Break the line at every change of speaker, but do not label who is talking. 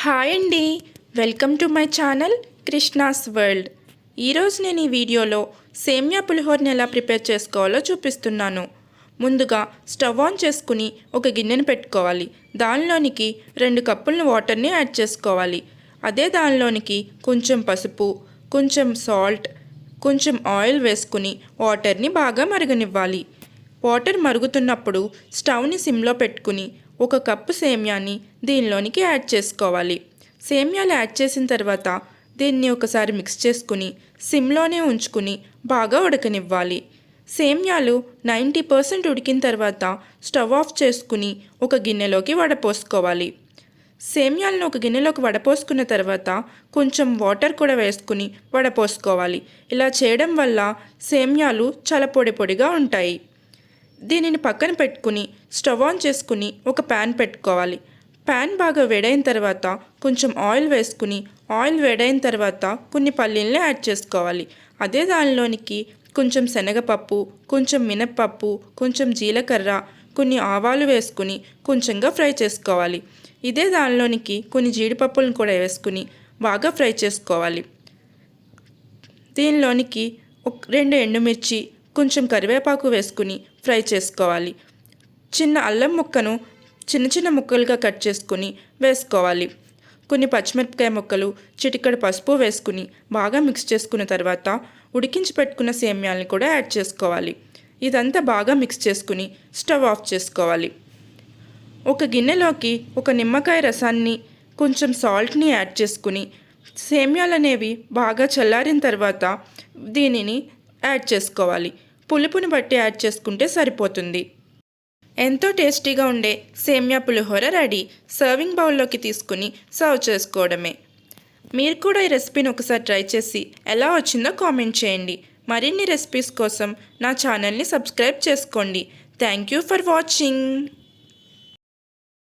Hi అండి. Welcome to my channel Krishna's world. ఈరోజు నేను ఈ వీడియోలో సేమ్యా పులిహోరని ఎలా ప్రిపేర్ చేసుకోవాలో చూపిస్తున్నాను. ముందుగా స్టవ్ ఆన్ చేసుకుని ఒక గిన్నెను పెట్టుకోవాలి. దానిలోనికి రెండు కప్పుల వాటర్ని యాడ్ చేసుకోవాలి. అదే దానిలోనికి కొంచెం పసుపు కొంచెం సాల్ట్ కొంచెం ఆయిల్ వేసుకుని వాటర్ని బాగా మరగనివ్వాలి. వాటర్ మరుగుతున్నప్పుడు స్టవ్ని సిమ్లో పెట్టుకుని ఒక కప్పు సేమ్యాని దీనిలోనికి యాడ్ చేసుకోవాలి. సేమ్యాలు యాడ్ చేసిన తర్వాత దీన్ని ఒకసారి మిక్స్ చేసుకుని సిమ్లోనే ఉంచుకుని బాగా ఉడకనివ్వాలి. సేమ్యాలు నైంటీ పర్సెంట్ ఉడికిన తర్వాత స్టవ్ ఆఫ్ చేసుకుని ఒక గిన్నెలోకి వడపోసుకోవాలి. సేమ్యాలను ఒక గిన్నెలోకి వడపోసుకున్న తర్వాత కొంచెం వాటర్ కూడా వేసుకుని వడపోసుకోవాలి. ఇలా చేయడం వల్ల సేమ్యాలు చాలా పొడి పొడిగా ఉంటాయి. దీనిని పక్కన పెట్టుకుని స్టవ్ ఆన్ చేసుకుని ఒక ప్యాన్ పెట్టుకోవాలి. ప్యాన్ బాగా వేడైన తర్వాత కొంచెం ఆయిల్ వేసుకుని ఆయిల్ వేడైన తర్వాత కొన్ని పల్లీల్ని యాడ్ చేసుకోవాలి. అదే దానిలోనికి కొంచెం శనగపప్పు కొంచెం మినప్పప్పు కొంచెం జీలకర్ర కొన్ని ఆవాలు వేసుకుని కొంచెంగా ఫ్రై చేసుకోవాలి. ఇదే దానిలోనికి కొన్ని జీడిపప్పులను కూడా వేసుకుని బాగా ఫ్రై చేసుకోవాలి. దీనిలోనికి ఒక రెండు ఎండుమిర్చి కొంచెం కరివేపాకు వేసుకుని ఫ్రై చేసుకోవాలి. చిన్న అల్లం ముక్కను చిన్న చిన్న ముక్కలుగా కట్ చేసుకుని వేసుకోవాలి. కొన్ని పచ్చిమిరపకాయ ముక్కలు చిటికడ పసుపు వేసుకుని బాగా మిక్స్ చేసుకున్న తర్వాత ఉడికించి పెట్టుకున్న సేమ్యాలను కూడా యాడ్ చేసుకోవాలి. ఇదంతా బాగా మిక్స్ చేసుకుని స్టవ్ ఆఫ్ చేసుకోవాలి. ఒక గిన్నెలోకి ఒక నిమ్మకాయ రసాన్ని కొంచెం సాల్ట్ని యాడ్ చేసుకుని సేమ్యాలు అనేవి బాగా చల్లారిన తర్వాత దీనిని యాడ్ చేసుకోవాలి. పులుపుని బట్టి యాడ్ చేసుకుంటే సరిపోతుంది. ఎంతో టేస్టీగా ఉండే సేమ్యా పులిహోర రెడీ. సర్వింగ్ బౌల్లోకి తీసుకుని సర్వ్ చేసుకోవడమే. మీరు కూడా ఈ రెసిపీని ఒకసారి ట్రై చేసి ఎలా వచ్చిందో కామెంట్ చేయండి. మరిన్ని రెసిపీస్ కోసం నా ఛానల్ని సబ్స్క్రైబ్ చేసుకోండి. Thank you for watching.